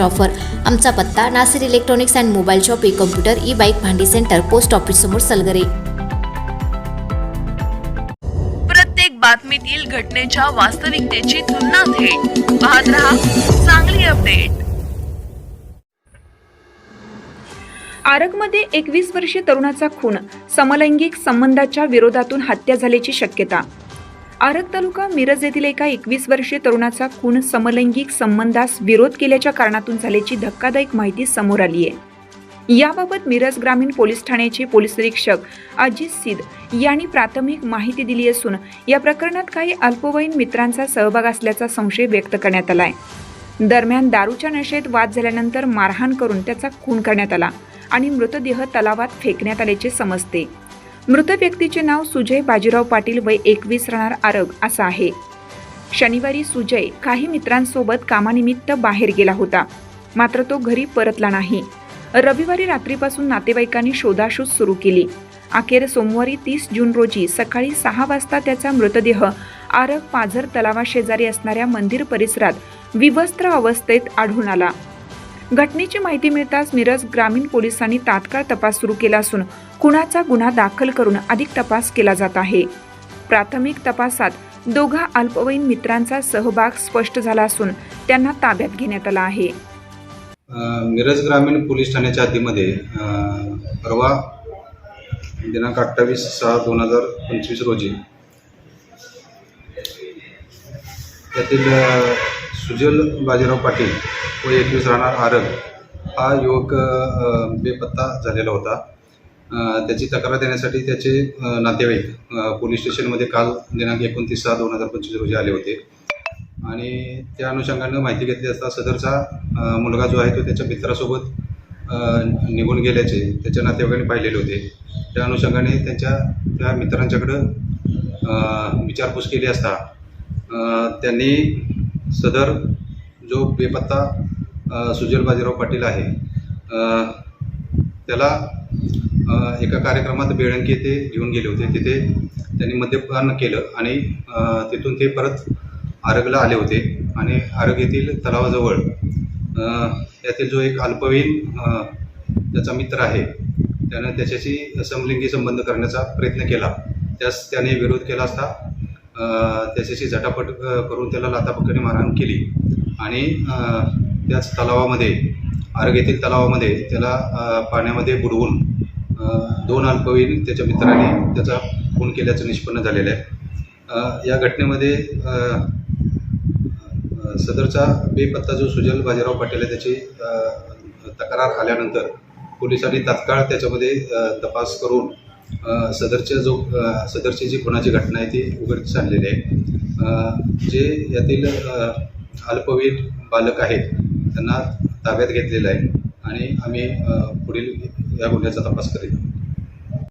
Offer आमचा पत्ता Nasir electronics and mobile shop e computer e bike भांडी centre post office समोर सलगरे. प्रत्येक बातमीतील घटनेच्या वास्तविकतेची तुलना थेट. पाहत रहा चांगली अपडेट आरगमध्ये एकवीस वर्षीय तरुणाचा खून. समलैंगिक संबंधाच्या विरोधातून हत्या झाल्याची शक्यता. आरग तालुका मिरज येथील एका एकवीस वर्षीय तरुणाचा खून समलैंगिक संबंधास विरोध केल्याच्या कारणातून झाल्याची धक्कादायक माहिती समोर आली आहे. याबाबत मिरज ग्रामीण पोलीस ठाण्याचे पोलीस निरीक्षक अजित सिद यांनी प्राथमिक माहिती दिली असून या प्रकरणात काही अल्पवयीन मित्रांचा सहभाग असल्याचा संशय व्यक्त करण्यात आला आहे दरम्यान दारूच्या नशेत वाद झाल्यानंतर मारहाण करून त्याचा खून करण्यात आला आणि मृतदेह तलावात फेकण्यात आल्याचे समजते. मृत व्यक्तीचे नाव सुजय बाजीराव पाटील वय एकवीस राहणार आरग असं आहे. शनिवारी सुजय काही मित्रांसोबत कामानिमित्त बाहेर गेला होता. मात्र तो घरी परतला नाही. रविवारी रात्रीपासून नातेवाईकांनी शोधाशोध सुरू केली. अखेर सोमवारी तीस जून रोजी सकाळी सहा वाजता त्याचा मृतदेह आरग पाझर तलावाशेजारी असणाऱ्या मंदिर परिसरात विवस्त्र अवस्थेत आढळून आला. घटनेची माहिती मिळताच मिरज ग्रामीण पोलिसांनी तात्काळ तपास सुरू केला असून कुणाचा गुन्हा दाखल करून अधिक तपास केला जात आहे. प्राथमिक तपासात दोघा अल्पवयीन मित्रांचा सहभाग स्पष्ट झाला असून त्यांना ताब्यात घेण्यात आला आहे. मिरज ग्रामीण पोलीस ठाण्याच्या हद्दीमध्ये परवा दिनांक अठ्ठावीस सहा दोन हजार पंचवीस रोजी त्यातील सुजल बाजीराव पाटील व एकवीस राहणार आरग. हा युवक बेपत्ता झालेला होता. त्याची तक्रार देण्यासाठी त्याचे नातेवाईक पोलीस स्टेशनमध्ये काल दिनांक एकोणतीस सहा दोन हजार पंचवीस रोजी आले होते. आणि त्या अनुषंगानं माहिती घेतली असता सदरचा मुलगा जो आहे तो त्याच्या मित्रासोबत निघून गेल्याचे त्याच्या नातेवाईकांनी पाहिलेले होते. त्या अनुषंगाने त्यांच्या त्या मित्रांच्याकडं विचारपूस केली असता त्यांनी सदर जो बेपत्ता सुजल बाजीराव पाटील आहे त्याला एका कार्यक्रमात बेळंकी येथे घेऊन गेले होते. तिथे त्यांनी मद्यपान केलं आणि तिथून ते परत आरगला आले होते. आणि आरग येथील तलावाजवळ त्यातील यातील जो एक अल्पवयीन त्याचा मित्र आहे त्यानं त्याच्याशी समलिंगी संबंध करण्याचा प्रयत्न केला. त्यास त्याने विरोध केला असता त्याच्याशी झटापट करून त्याला लाथापक्क्याने मारहाण केली. आणि त्याच तलावामध्ये आरग येथील तलावामध्ये त्याला पाण्यामध्ये बुडवून दोन अल्पवयीन त्याच्या मित्राने त्याचा खून केल्याचं निष्पन्न झालेलं आहे. या घटनेमध्ये सदरचा बेपत्ता जो सुजल बाजीराव पाटील आहे त्याची तक्रार आल्यानंतर पोलिसांनी तात्काळ त्याच्यामध्ये तपास करून सदरच्या जो सदरची जी खुनाची घटना आहे ती उघडकीस आणलेली आहे. जे यातील अल्पवयीन बालक आहेत त्यांना ताब्यात घेतलेलं आहे आणि आम्ही पुढील या गुन्ह्याचा तपास करीत आहोत.